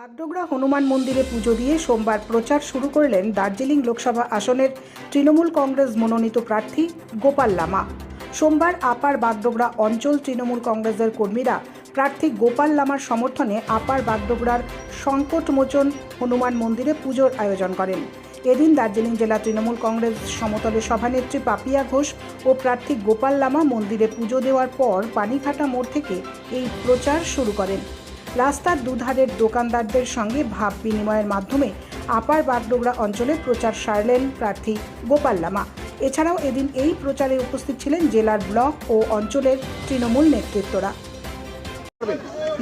বাগডোগরা হনুমান মন্দিরে পুজো দিয়ে সোমবার প্রচার শুরু করলেন দার্জিলিং লোকসভা আসনের তৃণমূল কংগ্রেস মনোনীত প্রার্থী গোপাল লামা। সোমবার আপার বাগডোগরা অঞ্চল তৃণমূল কংগ্রেসের কর্মীরা প্রার্থী গোপাল লামার সমর্থনে আপার বাগডোগরার সংকটমোচন হনুমান মন্দিরে পুজোর আয়োজন করেন। এদিন দার্জিলিং জেলা তৃণমূল কংগ্রেস সমতলে সভানেত্রী পাপিয়া ঘোষ ও প্রার্থী গোপাল লামা মন্দিরে পুজো দেওয়ার পর পানিঘাটা মোড় থেকে এই প্রচার শুরু করেন। রাস্তার দুধারের দোকানদারদের সঙ্গে ভাব বিনিময়ের মাধ্যমে আপার বাগডোগরা অঞ্চলে প্রচার সারলেন প্রার্থী গোপাল লামা। এছাড়াও এদিন এই প্রচারে উপস্থিত ছিলেন জেলার ব্লক ও অঞ্চলের তৃণমূল নেতৃত্বরা।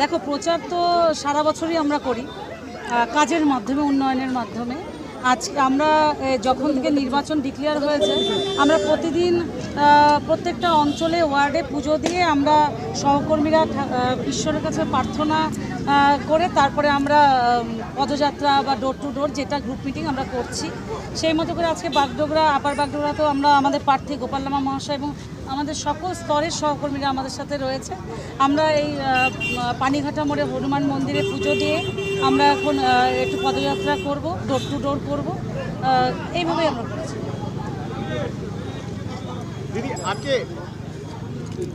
দেখো, প্রচার তো সারা বছরই আমরা করি কাজের মাধ্যমে, উন্নয়নের মাধ্যমে। আজ আমরা যখন থেকে নির্বাচন ডিক্লেয়ার হয়েছে, আমরা প্রতিদিন প্রত্যেকটা অঞ্চলে ওয়ার্ডে পুজো দিয়ে আমরা সহকর্মীরা ঈশ্বরের কাছে প্রার্থনা করে তারপরে আমরা পদযাত্রা বা ডোর টু ডোর যেটা গ্রুপ মিটিং আমরা করছি। সেই মতো করে আজকে বাগডোগরা, আপার বাগডোগরাতেও আমরা আমাদের প্রার্থী গোপাল লামা মহাশয় এবং আমাদের সকল স্তরের সহকর্মীরা আমাদের সাথে রয়েছে। আমরা এই পানিঘাটা মোড়ে হনুমান মন্দিরে পুজো দিয়ে আমরা এখন একটু পদযাত্রা করব ডোর টু ডোর করব। এইভাবেই আমরা করেছি। আজকে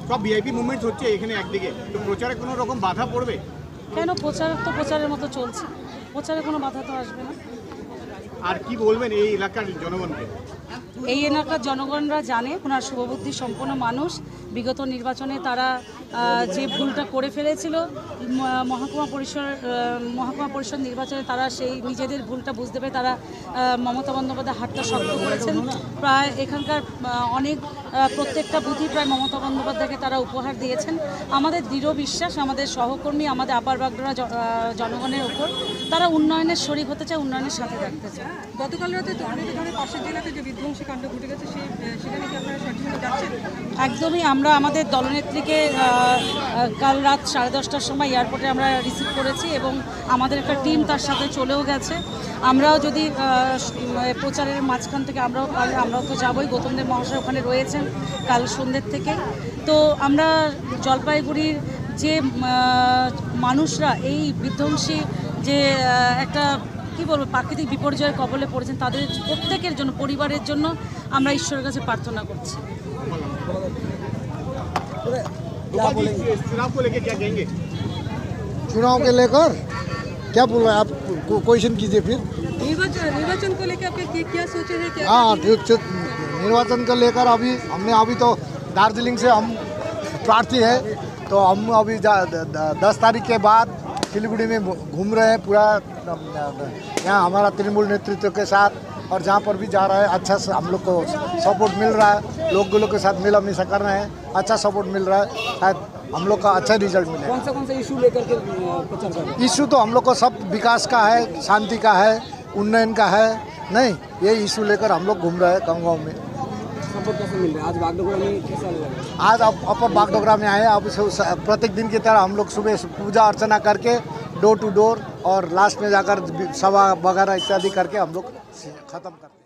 সব ভিআইপি মুভমেন্টস হচ্ছে এখানে একদিকে। তো প্রচারে কোনো রকম বাধা পড়বে? কেন? প্রচার তো প্রচারের মতো চলছে। প্রচারে কোনো বাধা তো আসবে না। আর কি বলবেন এই এলাকার জনগণকে? এই এলাকার জনগণরা জানে ওনার শুভবুদ্ধি সম্পন্ন মানুষ। বিগত নির্বাচনে তারা যে ভুলটা করে ফেলেছিল মহকুমা পরিষদ মহকুমা পরিষদ নির্বাচনে তারা সেই নিজেদের ভুলটা বুঝতে পেরে তারা মমতা বন্দ্যোপাধ্যায় হাতটা শক্ত করেছেন। প্রায় এখানকার অনেক প্রত্যেকটা বুথই প্রায় মমতা বন্দ্যোপাধ্যায়কে তারা উপহার দিয়েছেন। আমাদের দৃঢ় বিশ্বাস, আমাদের সহকর্মী, আমাদের আপার বাগডোরা জনগণের ওপর তারা উন্নয়নের শরিক হতে চায়, উন্নয়নের সাথে থাকতে চায়। গতকাল রাতে পাশের জেলাতে যে বিধ্বংসী কাণ্ড ঘটে গেছে, সেই সেখানে কি আপনারা সঠিক একদমই আমরা আমাদের দলনেত্রীকে কাল রাত সাড়ে দশটার সময় এয়ারপোর্টে আমরা রিসিভ করেছি এবং আমাদের একটা টিম তার সাথে চলেও গেছে। আমরাও যদি প্রচারের মাঝখান থেকে আমরাও আমরাও তো যাবোই, গৌতমদেব মহাশয় ওখানে রয়েছেন কাল সন্ধ্যের থেকে। তো আমরা জলপাইগুড়ির যে মানুষরা, এই বিধ্বংসী যে একটা, কী বলব, প্রাকৃতিক বিপর্যয়ের কবলে পড়েছেন, তাদের প্রত্যেকের জন্য, পরিবারের জন্য আমরা ঈশ্বরের কাছে প্রার্থনা করছি। चुनाव को लेके क्या कहेंगे? चुनाव के लेकर क्या बोल रहे हैं आप? क्वेश्चन कीजिए फिर। निर्वाचन निर्वाचन को लेकर क्या क्या सोचे हैं क्या हाँ। निर्वाचन को लेकर अभी हमने अभी तो दार्जिलिंग से हम प्रार्थी है तो हम अभी जा- द- द- दस तारीख के बाद सिलीगुड़ी में घूम रहे हैं पूरा यहाँ हमारा तृणमूल नेतृत्व के साथ। और जहाँ पर भी जा रहा है अच्छा हम लोग को सपोर्ट मिल रहा है। लोगों के साथ मिला मिशा कर रहे हैं। अच्छा सपोर्ट मिल रहा है। शायद हम लोग का अच्छा रिज़ल्ट मिलेगा। कौन सा कौन सा इशू लेकर के प्रचार कर इशू तो हम लोग को सब विकास का है शांति का है उन्नयन का है। नहीं ये इशू लेकर हम लोग घूम रहे हैं गाँव गाँव में। सपोर्ट कैसे मिल रहा है? आज बागडोगरा में कैसा लग आज अपर बागडोगरा में आए अब प्रत्येक दिन की तरह हम लोग सुबह पूजा अर्चना करके डोर टू डोर और लास्ट में जाकर सभा वगैरह इत्यादि करके हम लोग खत्म करते